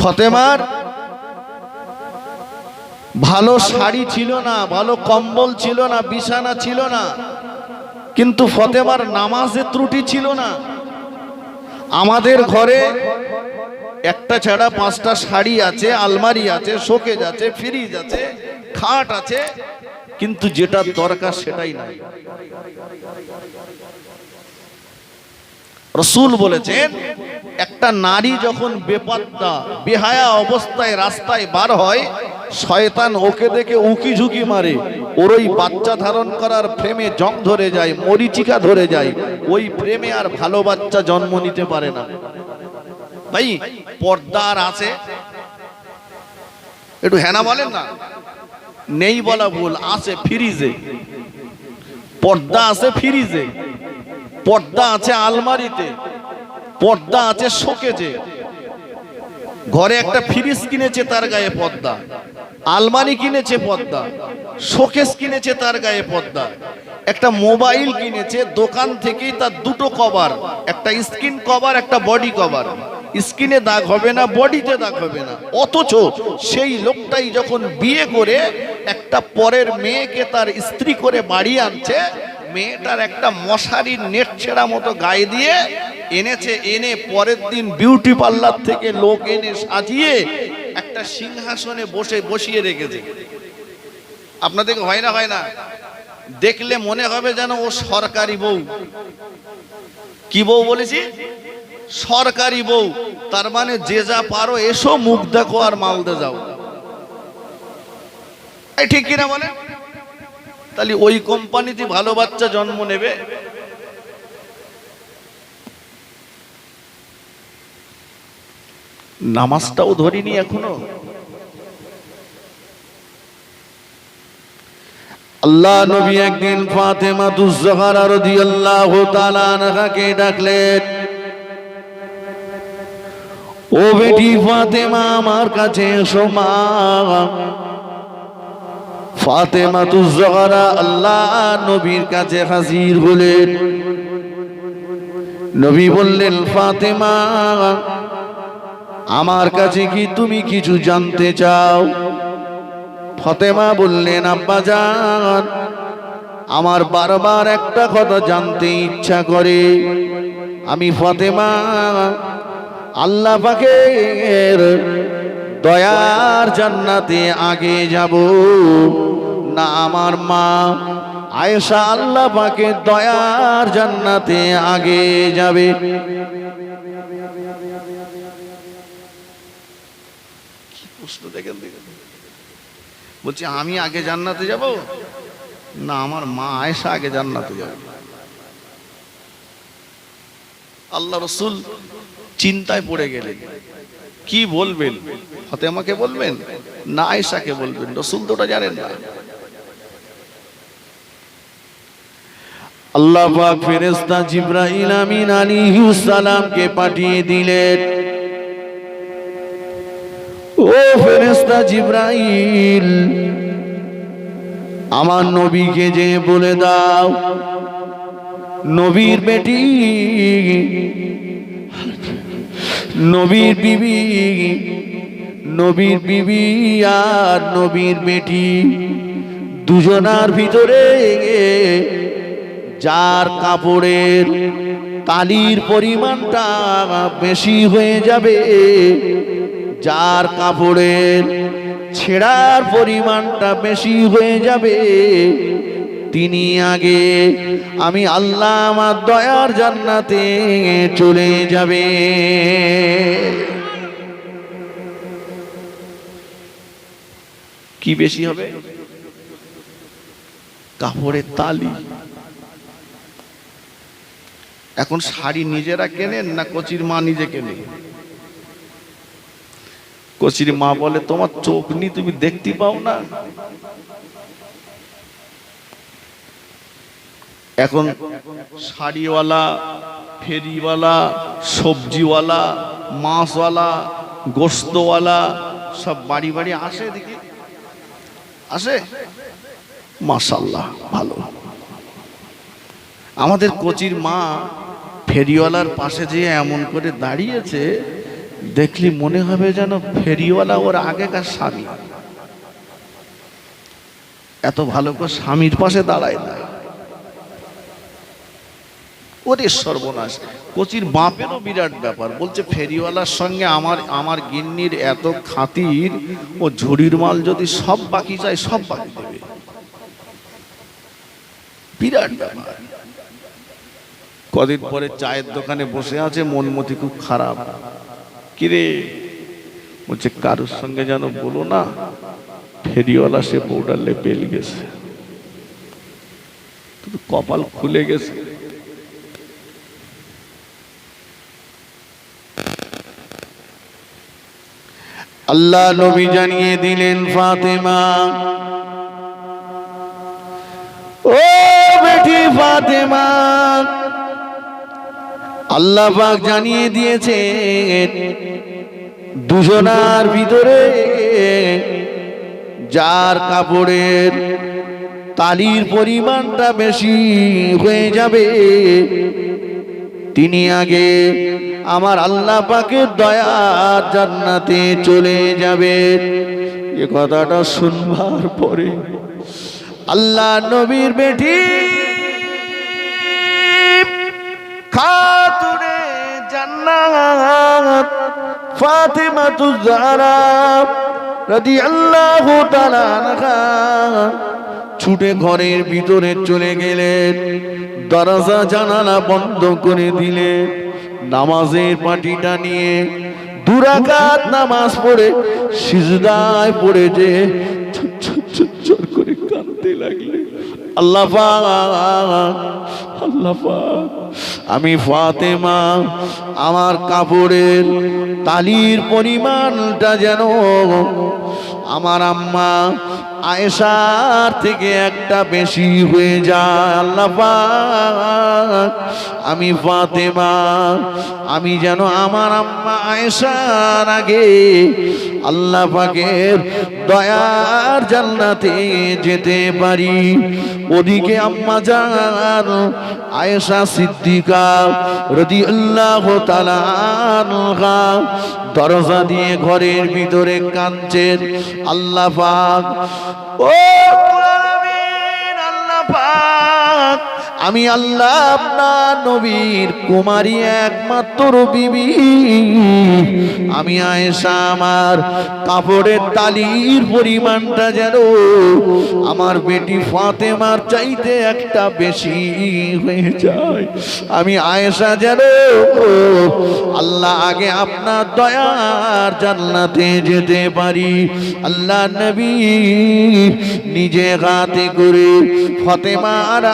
ফতেমার ভালো শাড়ি ছিল না, ভালো কম্বল ছিল না, বিছানা ছিল না। কিন্তু ফতেমার নামাজে ত্রুটি ছিল না। আমাদের ঘরে একটা ছাড়া পাঁচটা শাড়ি আছে, আলমারি আছে, শোকেজ আছে, ফ্রিজ আছে, খাট আছে, কিন্তু যেটা দরকার সেটাই নাই। রসুল বলেছেন, একটা নারী যখন বেপাত্তা, বেহায়া অবস্থায় রাস্তায় বার হয়, শয়তান ওকে দেখে উকি ঝুঁকি মারে। ওর ওই বাচ্চা ধারণ করার প্রেমে জং ধরে যায়, মরিচিকা ধরে যায়। ওই প্রেমে আর ভালো বাচ্চা জন্ম নিতে পারে না। ভাই, পর্দা আর আছে। একটু হেনা বলেন না? নেই বলা ভুল, আছে ফ্রিজে। পর্দা আছে ফ্রিজে। পর্দা আছে আলমারিতে, পর্দা আছে শোকেজে। ঘরে একটা ফ্রিজ কিনেছে তার গায়ে পর্দা, আলমারি কিনেছে পর্দা, শোকেস কিনেছে তার গায়ে পর্দা, একটা মোবাইল কিনেছে, দোকান থেকেই তার দুটো কভার, একটা স্কিন কভার, একটা বডি কভার। স্কিনে দাগ হবে না, বডিতে দাগ হবে না। অথচ সেই লোকটাই যখন বিয়ে করে, একটা পরের মেয়েকে তার স্ত্রী করে বাড়ি আনছে মেয়েটার একটা মশারির নেট ছেঁড়া মতো গায়ে দিয়ে এনেছে, এনে পরের দিন বিউটি পার্লার থেকে লোক এনে সাজিয়ে একটা সিংহাসনে বসে বসিয়ে রেখেছে। আপনাদের হয় না হয় না? দেখলে মনে হবে যেন ও সরকারি বউ। কি বউ বলেছি? সরকারি বউ। তার মানে যে যা পারো এসো, মুখ দেখো আর মালদে যাও। ঠিক কিনা বলে তাহলে ওই কোম্পানিতে ভালো বাচ্চা জন্ম নেবে? নামাজটাও ধরিনি এখনও। আল্লাহ নবী একদিন ফাতেমা তুজহারা রাদিয়াল্লাহু তাআলা আনহাকে ডাকলেন, ও বেটি ফাতেমা, আমার কাছে এসো মা। ফাতেমা তুজহারা আল্লাহ নবীর কাছে হাজির হলেন। নবী বললেন, ফাতেমা, আমার কাছে কি তুমি কিছু জানতে চাও? ফতেমা বললেন, আব্বা যান আমার বারবার একটা কথা জানতে ইচ্ছা করে। আমি ফতেমা, আল্লাহ পাকের দয়ার জান্নাতে আগে যাব। না আমার মা, আয়েশা আল্লাহ পাকের দয়ার জান্নাতে আগে যাবে। বলছি, আমি আগে জান্নাতে যাব? না, আমার মা আয়েশা আগে জান্নাতে যাবে। আল্লাহ রসুল চিন্তায় পড়ে গেলেন কি বলবেন? ফতেমাকে বলবেন না আয়েশাকে বলবেন? রসুল তো ওটা জানেন না। আল্লাহ পাক ফেরেশতা জিব্রাইল আমিন আলাইহিস সালামকে পাঠিয়ে দিলেন। ও ফেরেশতা জিব্রাইল, আমার নবীকে যে বলে দাও, নবীর বেটি নবীর বিবি নবীর বিবি আর নবীর বেটি দুজনার ভিতরে যার কাপড়ের কালির পরিমাণটা বেশি হয়ে যাবে, যার কাপড়ের ছেঁড়ার পরিমাণটা বেশি হয়ে যাবে তিনি আগে, আমি আল্লাহ আমার দয়ার জান্নাতে চলে যাবে। কি বেশি হবে? কাপড়ের তালি। এখন শাড়ি নিজেরা কেনেন না কচির মা নিজে কেনে? কচির মা বলে, তোমার চোখ নি, তুমি দেখতে পাও না? এখন শাড়িওয়ালা, ফেরিওয়ালা, সবজিওয়ালা, মাছওয়ালা গোস্তওয়ালা সব বাড়ি বাড়ি আসে দেখি। আসে? মাশাল্লাহ ভালো। আমাদের কোচির মা ফেরিওয়ালার পাশে যেয়ে এমন করে দাঁড়িয়েছে, দেখলি মনে হবে যেন ফেরিওয়ালা ওর আগেকার স্বামী। এত ভালো করে স্বামীর পাশে দাঁড়ায় না। ওরে সর্বনাশ। কচির বাপেরও বিরাট ব্যাপার। বলছে, ফেরিওয়ালার সঙ্গে আমার আমার গিন্নির এত খাতির, ও ঝুড়ির মাল যদি সব বাকি চায়, সব বাকি দেবে। বিরাট ব্যাপার। কদিন পরে চায়ের দোকানে বসে আছে, মনমতি খুব খারাপ। কিরে? বলছে, কারোর সঙ্গে যেন বলো না, ফেরিওয়ালা সে বউডার লেপেল গেছে। কপাল খুলে গেছে। আল্লাহ নবী জানিয়ে দিলেন, ফাতেমা। ও বেটি ফাতেমা, আল্লাহ পাক জানিয়ে দিয়েছে দুজনার ভিতরে যার কাপড়ের তালির পরিমাণটা বেশি হয়ে যাবে তিনি আগে আমার আল্লাহ পাকের দয়া জান্নাতে চলে যাবে। এ কথাটা শুনবার পরে আল্লাহ নবীর বেটি খাতুনে জান্নাত ফাতেমা তুজারা রাদিয়াল্লাহু তাআলা ছুটে ঘরের ভিতরে চলে গেলেন। দরজা জানালা বন্ধ করে দিলে নামাজের পাটিটা নিয়ে দুরাকাত নামাজ পড়ে সিজদায় পড়ে যে করে কাঁদতে লাগলে। আল্লাহ আল্লাহ আমি ফাতেমা, আমার কাপড়ের তালির পরিমাণটা যেন আমার আম্মা আয়েশার থেকে একটা বেশি হয়ে যায়। আল্লাহ আমি ফাতেমা, আমি যেন আমার আম্মা আয়েশার আগে আল্লাহ পাকের দয়ার জান্নাতে যেতে পারি। ওদিকে আম্মা জান, আয়েশা সিদ্দিকা রাদিয়াল্লাহু তাআলা আনহা দরজা দিয়ে ঘরের ভিতরে কাঁদছেন। আল্লাহ পাক, ও আমি আল্লাহ আপনার নবীর কুমারী একমাত্র বিবি। আমি আয়েশা আমার কাপড়ের তালির পরিমাণটা যেন আমার বেটি ফাতেমার চাইতে একটা বেশি হয়ে যায়। আমি আয়েশা যেন আল্লাহ আগে আপনার দয়ার জান্নাতে যেতে পারি। আল্লাহ নবী নিজে হাতে করে ফতেমা আর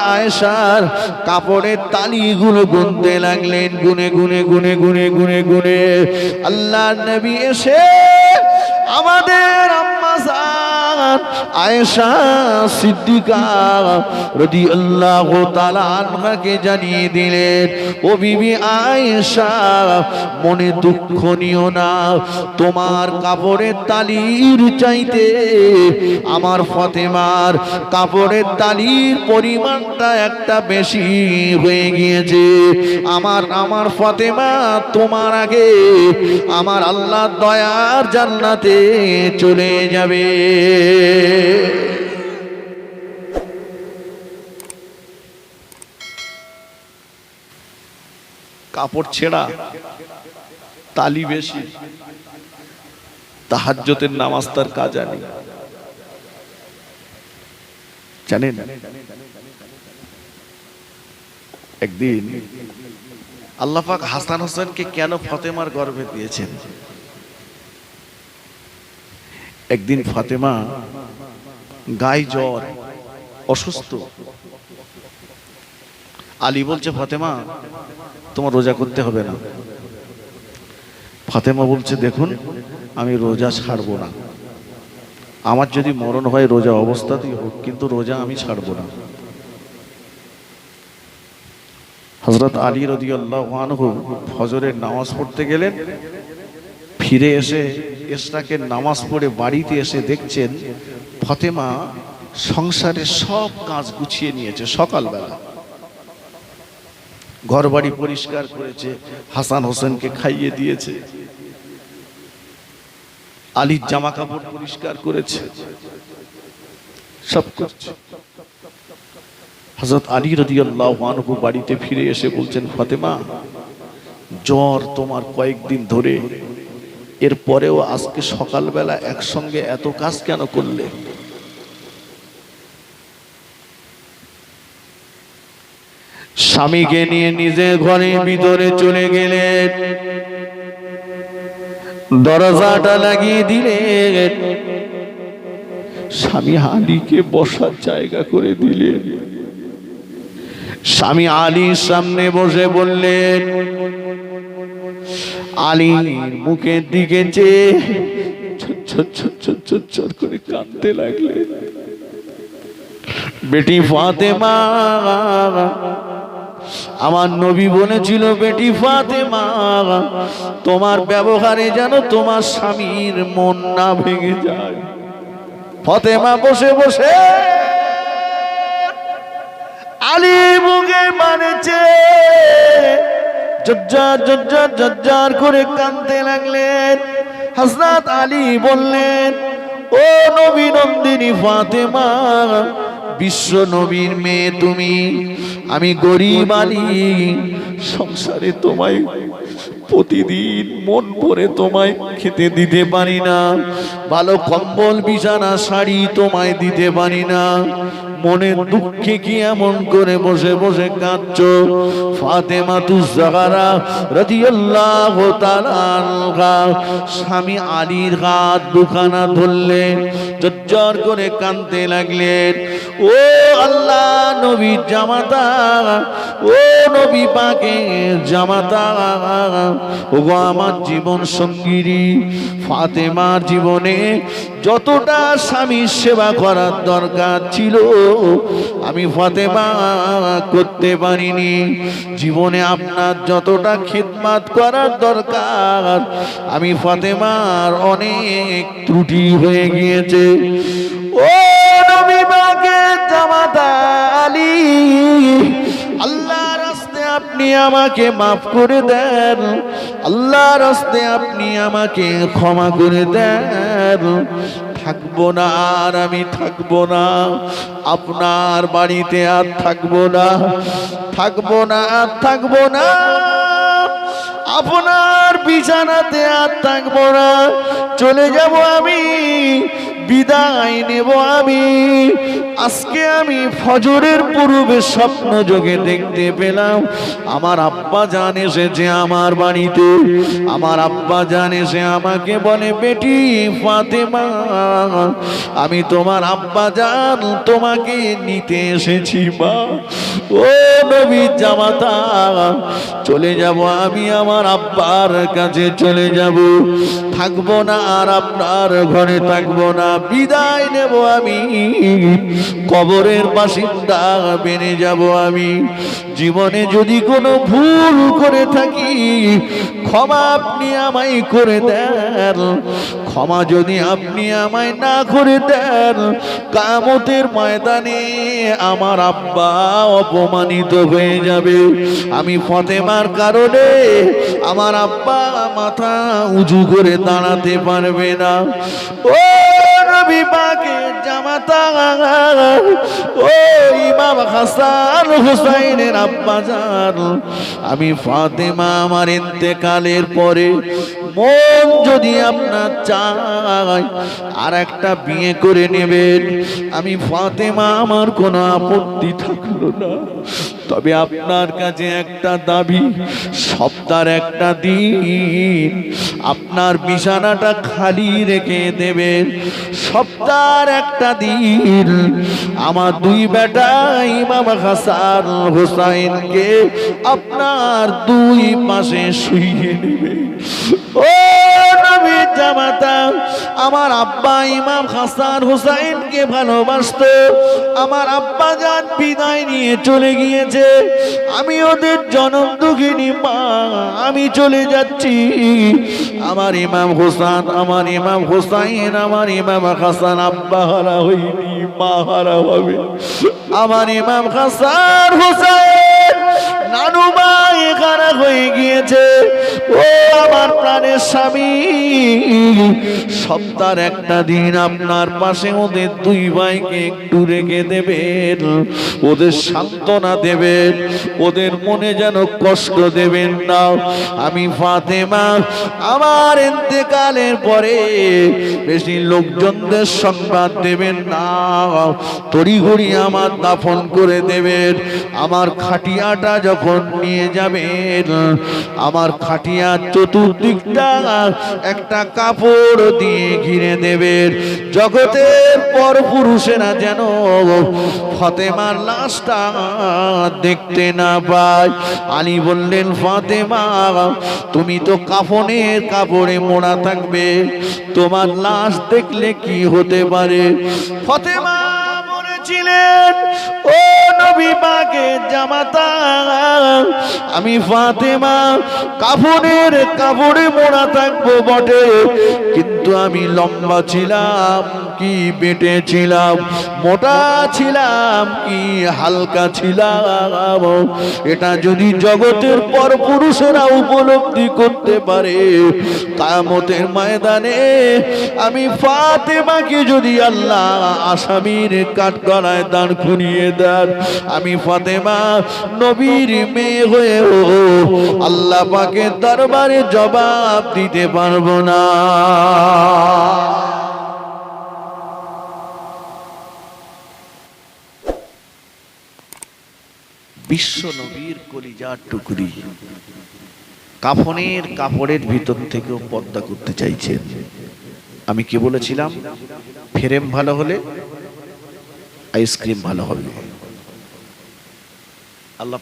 আয়েশার কাপড়ের তালিগুলো গুনতে লাগলেন, গুনে গুনে গুনে গুনে গুনে গুনে। আল্লাহ নবী এসে আমাদের আম্মা আয়েশা সিদ্দিকা রাদিয়াল্লাহু তাআলা আনহাকে জানিয়ে দিলেন, ও বিবি আয়েশা, মনে দুঃখ নিও না। তোমার কাপড়ের তালির চাইতে আমার ফতেমার কাপড়ের তালির পরিমাণটা একটা বেশি হয়ে গিয়েছে। আমার আমার ফতেমা, তোমার আগে আমার আল্লাহ দয়ার জান্নাতে চলে যাবে। কাপড় ছেঁড়া, তালি বেশি তাহাজ্জতের নামাজ তার কাজ আনি জানেন? একদিন আল্লাহ পাক হাসান হোসেনকে কেন ফতেমার গর্ভে দিয়েছেন? একদিন ফাতেমা গায়ে জ্বর, অসুস্থ। আলী বলছে, ফাতেমা, তোমার রোজা করতে হবে না। ফাতেমা বলছে, দেখুন, আমি রোজা ছাড়বো না। আমার যদি মরণ হয় রোজা অবস্থাতেই হোক, কিন্তু রোজা আমি ছাড়বো না। হজরত আলী রদি আল্লাহ ফজরের নামাজ পড়তে গেলেন, ফিরে এসে এসরাকের নামাজ পড়ে বাড়িতে এসে দেখছেন ফতেমা সংসারের সব কাজ গুছিয়ে নিয়েছে সকালবেলা। ঘর বাড়ি পরিষ্কার করেছে, হাসান হোসেনকে খাইয়ে দিয়েছে। আলীর জামা কাপড় পরিষ্কার করেছে। সব করছে। হজরত আলী রাদিয়াল্লাহু আনহু বাড়িতে ফিরে এসে বলছেন, ফাতেমা, জ্বর তোমার কয়েকদিন ধরে এরপরেও আজকে সকালবেলা একসঙ্গে এত কাজ কেন করলে? স্বামীকে নিয়ে নিজে ঘরের ভিতরে চলে গেলেন। দরজাটা লাগিয়ে দিলেন। স্বামী আলীকে বসার জায়গা করে দিলেন। স্বামী আলীর সামনে বসে বললেন আলীর মুখের দিকে চেয়ে করে কাঁদতে লাগলে। বেটি ফাতেমা, আমার নবী বলেছিল, বেটি ফাতেমা, তোমার ব্যবহারে যেন তোমার স্বামীর মন না ভেঙে যায়। ফতেমা বসে বসে আলী মুখে মানেছে জজ্জার জজ্জার জজ্জার করে কাঁদতে লাগলেন। হাসনাত আলী বললেন, ও নবী নন্দিনী ফাতেমা, বিশ্ব নবীর মেয়ে তুমি, আমি গরিব আলী, সংসারে তোমায় প্রতিদিন মন ভরে তোমায় খেতে দিতে পারি না। ভালো কম্বল, বিছানা, শাড়ি তোমায় দিতে পারি না। মনের দুঃখে কি এমন করে বসে বসে কাঁদছ? ফাতেমা তু জাহারা রাদিয়াল্লাহু তাআলা আনহা স্বামী আলীর হাত দুখানা ধরলেন জজ্জর করে কাঁদতে লাগলেন। ও আল্লাহ নবী জামাতা, ও নবী পাকে জামাতা। ও গো আমার জীবন সঙ্গিনী, ফাতেমার জীবনে যতটা স্বামীর সেবা করার দরকার ছিল, আমি ফাতেমা করতে পারিনি। জীবনে আপনার যতটা খিদমাত করার দরকার, আমি ফাতেমার অনেক ত্রুটি হয়ে গিয়েছে। ও নবী পাকে জামাতা আলী আপনি আমাকে মাফ করে দেন। আল্লাহ রাস্তে আপনি আমাকে ক্ষমা করে দেন। থাকব না আর আমি থাকব না। আপনার বাড়িতে আর থাকব না। থাকব না আর থাকব না। আপনার বিছানাতে আর থাকব না। চলে যাব আমি। বিদায় নেব আমি। আজকে আমি ফজরের পূর্বে স্বপ্ন যোগে দেখতে পেলাম। আমার আব্বা জান এসেছে আমার বাড়িতে। আমার আব্বা জান এসে আমাকে বলে, বেটি ফাতেমা, আমি তোমার আব্বা জান তোমাকে নিতে এসেছি, মা। ও নবী জামাতা, চলে যাব আমি আমার আব্বার কাছে, চলে যাব। থাকব না আর আপনার ঘরে থাকব না। বিদায় নেব আমি। কবরের বাসিন্দা বেড়ে যাব আমি। জীবনে যদি কোনো ভুল করে থাকি, ক্ষমা আপনি আমায় করে দেন। ক্ষমা যদি আপনি আমায় না করে দেন, কামতের ময়দানে আমার আব্বা অপমানিত হয়ে যাবে। আমি ফতেমার কারণে আমার আব্বা মাথা উঁচু করে দাঁড়াতে পারবে না। ও জামাতা ও ইমাম হাসান হুসাইনের আব্বা জান আমি ফাতেমা আমার ইন্তেকালের পরে মন যদি আপনার চায় আর একটা বিয়ে করে নেবেন। আমি ফাতেমা আমার কোনো আপত্তি থাকল না। তবে আপনার কাছে একটা দাবি, সপ্তাহের একটা দিন। আপনার বিছানাটা খালি রেখে দেবেন। সপ্তাহের একটা দিন আমার দুই বেটা ইমাম হাসান হোসাইনকে আপনার দুই পাশে শুয়ে নেবে। ও আমার আব্বা ইমাম হাসান হুসাইনকে ভালোবাসতো। আমার আব্বা যান বিদায় নিয়ে চলে গিয়েছে। আমি ওদের জনম দুঃখিনী, মা, আমি চলে যাচ্ছি। আমার ইমাম হোসান, আমার ইমাম হোসাইন, আমার ইমাম হাসান আব্বা হারা হইনি, মা হারা হবে। আমার ইমাম হাসান হোসাইন নানু ভাই খারাপ হয়ে গিয়েছে। ও আমার প্রাণের স্বামী, সপ্তাহের একটা দিন আপনার পাশে ওদের দুই ভাইকে একটু রেখে দেবেন, ওদের সান্ত্বনা দেবেন, ওদের মনে যেন কষ্ট দেবেন না। আমি ফাতেমা, আমার ইন্তেকালের পরে বেশি লোকজনদের সংবাদ দেবেন না। তড়িঘড়ি আমার দাফন করে দেবেন। আমার খাটিয়াটা নিয়ে যাবেন, আমার খাটিয়ার চতুর্দিকটা একটা কাপড় দিয়ে ঘিরে দেবেন। জগতের পর পুরুষেরা যেন ফতেমার লাশটা দেখতে না পায়। আলী বললেন, ফাতেমা, তুমি তো কাফনের কাপড়ে মোড়া থাকবে। তোমার লাশ দেখলে কি হতে পারে? ফতেমা বলেছিলেন, ও পাকে জামাতা আমি ফাতেমা, কাফনের কাপড়ে মোড়া থাকব বটে। কিন্তু আমি লম্বা ছিলাম, কি বেটে ছিলাম, মোটা ছিলাম, কি হালকা ছিলাম। এটা যদি জগতের পর পুরুষেরা উপলব্ধি করতে পারে কামতের ময়দানে আমি ফাতেমাকে যদি আল্লাহ আসামির কাঠ গলায় দাঁড় খুনিয়ে দেন আমি ফাতেমা নবীর মেয়ে হয়েও আল্লাহ পাকে দরবারে জবাব দিতে পারব না। বিশ্ব নবীর কলিজার টুকরি কাফনের কাপড়ের ভিতর থেকেও পর্দা করতে চাইছেন। আমি কি বলেছিলাম? ফ্রেম ভালো হলে আইসক্রিম ভালো হবে। আল্লাহ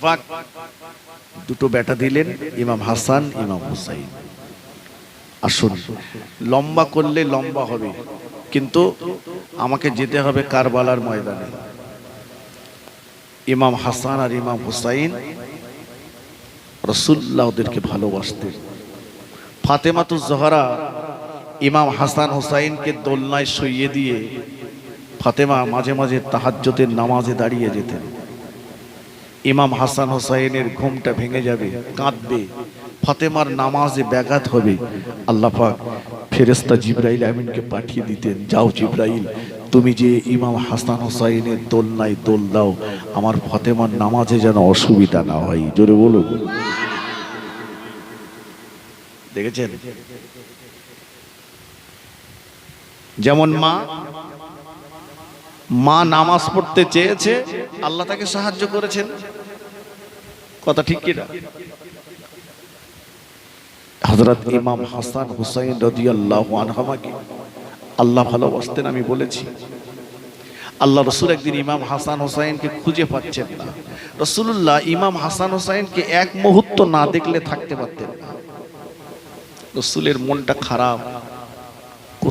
দুটো বেটা দিলেন, ইমাম হাসান, ইমাম হুসাইন। আসুন, লম্বা করলে লম্বা হবে, কিন্তু আমাকে যেতে হবে কারবালার ময়দানে। ইমাম হাসান আর ইমাম হুসাইন রসুল্লাহ ওদেরকে ভালোবাসতেন। ফাতেমাতু জহরা ইমাম হাসান হুসাইনকে দোলনায় সইয়ে দিয়ে ফাতেমা মাঝে মাঝে তাহাজ্জতের নামাজে দাঁড়িয়ে যেতেন। ইমাম হাসান হোসাইনের ঘুমটা ভেঙে যাবে, কাঁদবে। ফাতেমার নামাজে ব্যাঘাত হবে। আল্লাহ ফেরেস্তা জিব্রাইল আমিনকে পাঠিয়ে দিতেন, যাও জিব্রাইল, তুমি যে ইমাম হাসান হোসাইনের দোলনায় দোল দাও, আমার ফাতেমার নামাজে যেন অসুবিধা না হয়। জোরে বলুন। দেখেছেন? যেমন মা মা নামাজ পড়তে চেয়েছে, আল্লাহ তাকে সাহায্য করেছেন। কথা ঠিক কিনা? হজরত ইমাম হাসান হুসাইন রদিয়াল্লাহ আনহামাকে আল্লাহ ভালোবাসতেন আমি বলেছি, আল্লাহ রসুল একদিন ইমাম হাসান হোসাইনকে খুঁজে পাচ্ছেন না। রসুল্লাহ ইমাম হাসান হোসাইনকে এক মুহূর্ত না দেখলে থাকতে পারতেন না। রসুলের মনটা খারাপ।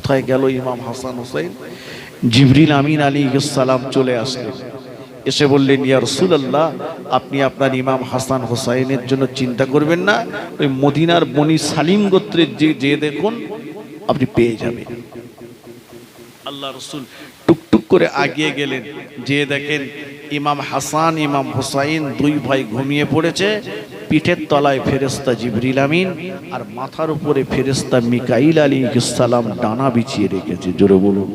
কোথায় গেল ইমাম হাসান হোসাইন? জিবরিল আমিন আলী সালাম চলে আসলেন। এসে বললেন, ইয়া রসুলাল্লাহ, আপনি আপনার ইমাম হাসান হোসাইনের জন্য চিন্তা করবেন না। ওই মদিনার বনি সালিম গোত্রের যে যে দেখুন, আপনি পেয়ে যাবেন। আল্লাহ রসুল টুকটুক করে আগিয়ে গেলেন। যে দেখেন, ইমাম হাসান, ইমাম হুসাইন দুই ভাই ঘুমিয়ে পড়েছে। পিঠের তলায় ফেরেস্তা জিবরিল আমিন আর মাথার উপরে ফেরেস্তা মিকাইল আলী সালাম ডানা বিছিয়ে রেখেছে। জোরে বলুন।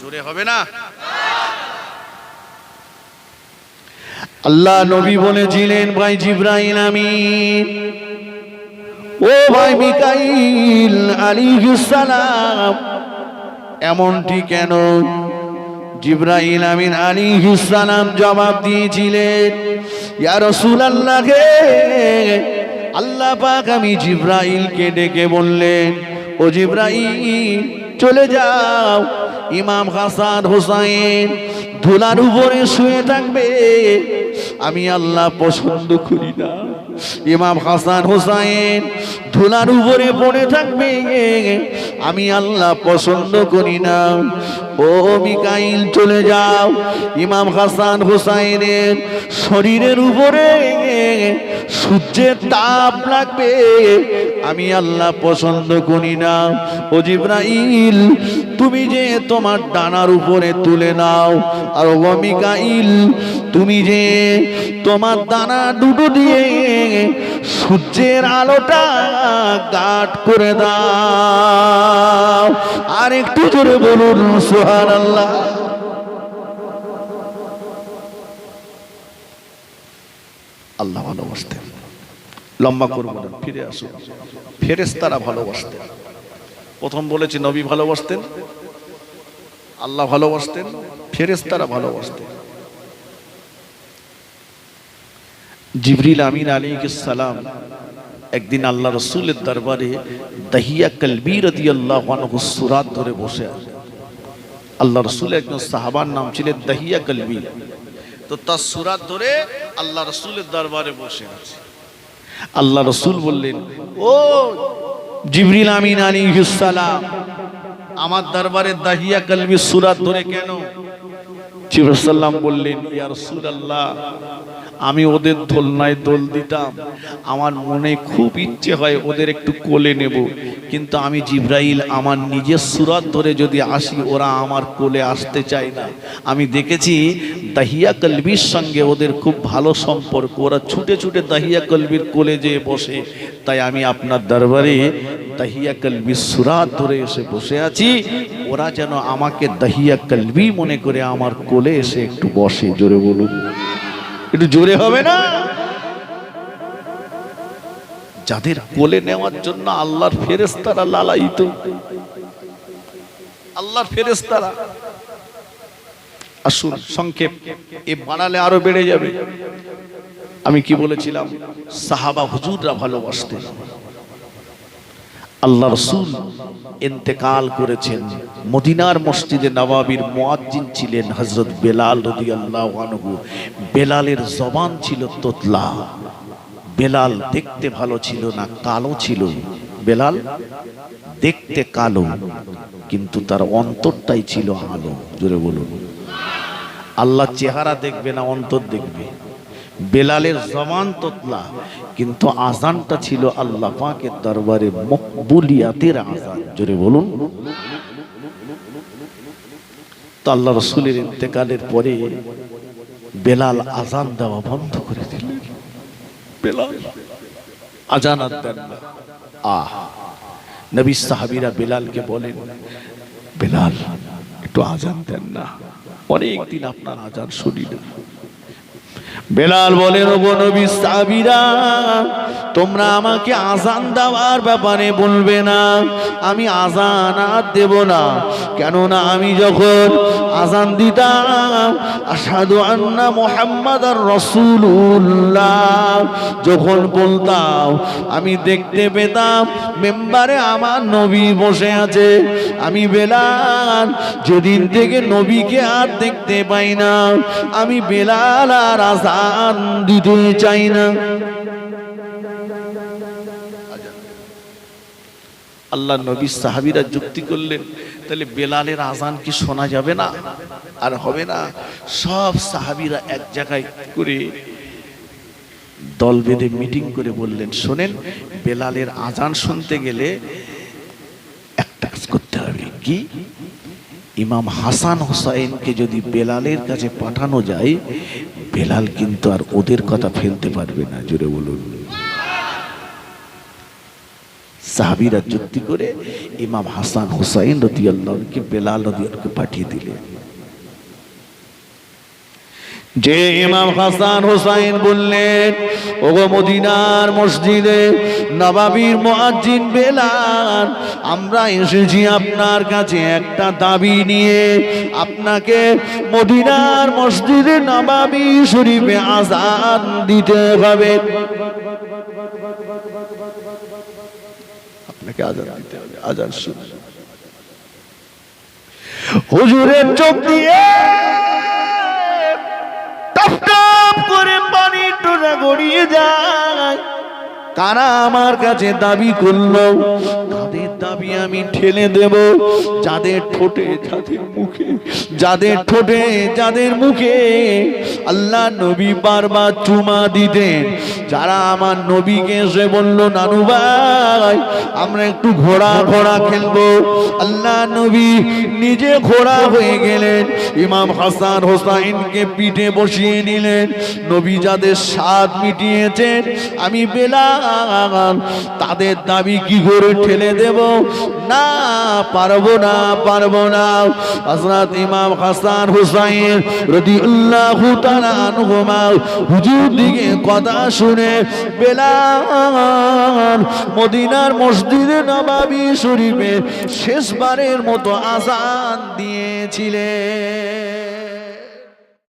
জোরে হবে না? আল্লাহ নবী বলেছিলেন ভাই জিব্রাইল আমিন ও ভাই মিকাইল আলী সালাম এমনটি কেন জিব্রাইল আমিন আলী হুসালাম জবাব দিয়েছিলেন, ইয়া রসুল আল্লাহকে আল্লাহ পাক আমি জিব্রাহিলকে ডেকে বললেন, ও জিব্রাইল, চলে যাও ইমাম হাসান হোসাইন ধুলার উপরে শুয়ে থাকবে। আমি আল্লাহ পছন্দ করি না। ইমাম হাসান হোসাইন ধুলার উপরে পড়ে থাকবে। আমি আল্লাহ পছন্দ করি না। ও মিকাইল, চলে যাও। ইমাম হাসান হোসাইনের শরীরের উপরে সূর্যের তাপ লাগবে। আমি আল্লাহ পছন্দ করি না। ও জিব্রাইল, তুমি যে তোমার ডানার উপরে তুলে নাও। আর ও মিকাইল তুমি যে তোমার দানা দুটো দিয়ে সূর্যের আলোটা গাট করে দাও। আর একটু জোরে বলুন সোহান আল্লাহ আল্লাহ ভালোবাসতেন। লম্বা করব না, ফিরে আসুন। ফেরেস্তারা ভালোবাসতেন। প্রথম বলেছি, নবী ভালোবাসতেন। আল্লাহ ভালোবাসতেন ফেরেস্তারা ভালোবাসতেন। জিবরিল আমিন আলী সালাম একদিন আল্লাহ রসুলের দরবারে দাহিয়া কলবি রদি আল্লাহ সুরাত ধরে বসে আছে। আল্লাহ রসুল একজন সাহাবার নাম ছিলেন দাহিয়া কলবি। তো তার সুরাত ধরে আল্লাহ রসুলের দরবারে বসে আছে। আল্লাহ রসুল বললেন, ও জিবরিল আমিন আলী সালাম আমার দরবারে দাহিয়া কলবি সুরাত ধরে কেন? জিবরাল্লাম বললেন, ইয়া রাসূলুল্লাহ, আমি ওদের দোলনায় দোল দিতাম। আমার মনে খুব ইচ্ছে হয় ওদের একটু কোলে নেব। কিন্তু আমি জিব্রাইল, আমার নিজের সুরাত ধরে যদি আসি, ওরা আমার কোলে আসতে চায় না। আমি দেখেছি দাহিয়া কলবির সঙ্গে ওদের খুব ভালো সম্পর্ক। ওরা ছুটে ছুটে দাহিয়া কলবির কোলে যেয়ে বসে। তাই আমি আপনার দরবারে দাহিয়া কলবির সুরাত ধরে এসে বসে আছি। ওরা যেন আমাকে দাহিয়া কলবি মনে করে আমার কোলে এসে একটু বসে, জোরে বলুন। একটু জোরে হবে না? যাদের কোলে নেওয়ার জন্য আল্লাহর ফেরেস্তারা লালায়িত। আল্লাহর ফেরেস্তারা আসুন, সংক্ষেপ। এ বাড়ালে আরও বেড়ে যাবে। আমি কি বলেছিলাম? সাহাবা হুজুররা ভালোবাসতেন। আল্লাহ রসুল ইন্তেকাল করেছেন। মদিনার মসজিদে নবাবির মোয়াজ্জিন ছিলেন হজরত বেলাল রাদিয়াল্লাহু আনহু। বেলালের জবান ছিল তোতলা। বেলাল দেখতে ভালো ছিল না, কালো ছিল। বেলাল দেখতে কালো, কিন্তু তার অন্তরটাই ছিল আলো। জোরে বলুন। আল্লাহ চেহারা দেখবে না, অন্তর দেখবে। বেলালের জমান তোতলা, কিন্তু আজানটা ছিল আল্লাহ পাকের দরবারে মকবুলিয়াতের আজান। জোরে বলুন। তো আল্লাহ রসুলের ইন্তেকালের পরে বেলাল আজান দেওয়া বন্ধ করে দিলেন বেলাল, আজান আর দেন না। আহ, নবী সাহাবিরা বেলালকে বলেন, বেলাল, একটু আজান দেন না। অনেকদিন আপনার আজান শুনি না বেলাল ওগো নবী তোমরা আমাকে আজান দেওয়ার ব্যাপারে বলবে না। আমি আজান আর দেব না। কেননা আমি যখন আজান দিতাম আসাদু আন্না মোহাম্মদ আর রসুল্লাহ যখন বলতাম, আমি দেখতে পেতাম মেম্বারে আমার নবী বসে আছে। আমি বেলাল, যেদিন থেকে নবীকে আর দেখতে পাই না। আমি বেলাল আর আজান দিতে চাই না। আল্লাহ নবী সাহাবিরা যুক্তি করলেন, তাহলে বেলালের আজান কি শোনা যাবে না? আর হবে না। সব সাহাবিরা এক জায়গায় করে দল বেঁধে মিটিং করে বললেন, শোনেন, বেলালের আজান শুনতে গেলে একটা কাজ করতে হবে। কি? ইমাম হাসান হোসাইনকে যদি বেলালের কাছে পাঠানো যায়, বেলাল কিন্তু আর ওদের কথা ফেলতে পারবে না, জোরে বলুন। সাহাবিরা যুক্তি করে ইমাম হাসান হোসাইন রদি আল্লাহকে বেলাল রদিয়ালকে পাঠিয়ে দিলেন। যে ইমাম হাসান হোসাইন বললেন, ওগো মদিনার মসজিদে নবাবির মুয়াজ্জিন বেলাল, আমরা এসেছি আপনার কাছে একটা দাবি নিয়ে। আপনাকে মদিনার মসজিদে নবাবি শরীফে আজান দিতে হবে। আপনাকে আজান দিতে হবে আজান হুজুরের চোখ দিয়ে টপ করে পানি টোটা গড়িয়ে যায়। কারা আমার কাছে দাবি করল, তাদের দাবি আমি ঠেলে দেব। যাদের ঠোঁটে, যাদের মুখে, যাদের ঠোঁটে, যাদের মুখে আল্লাহ নবী বারবার চুমা দিতেন। যারা আমার নবীকে এসে বলল, নানু ভাই, আমরা একটু ঘোড়া ঘোড়া খেলব। আল্লাহ নবী নিজে ঘোড়া হয়ে গেলেন। ইমাম হাসান হোসাইনকে পিঠে বসিয়ে নিলেন। নবী যাদের স্বাদ মিটিয়েছেন, আমি বেলাল তাদের দাবি কি করে ঠেলে দেব? না, পারব না পারব না। হযরত ইমাম হাসান হুসাইন রাদিয়াল্লাহু তাআলা আনহুমা হুজুর দিকে কথা শুনে বেলাল মদিনার মসজিদে নবাবী শরীফে শেষবারের মতো আজান দিয়েছিলেন।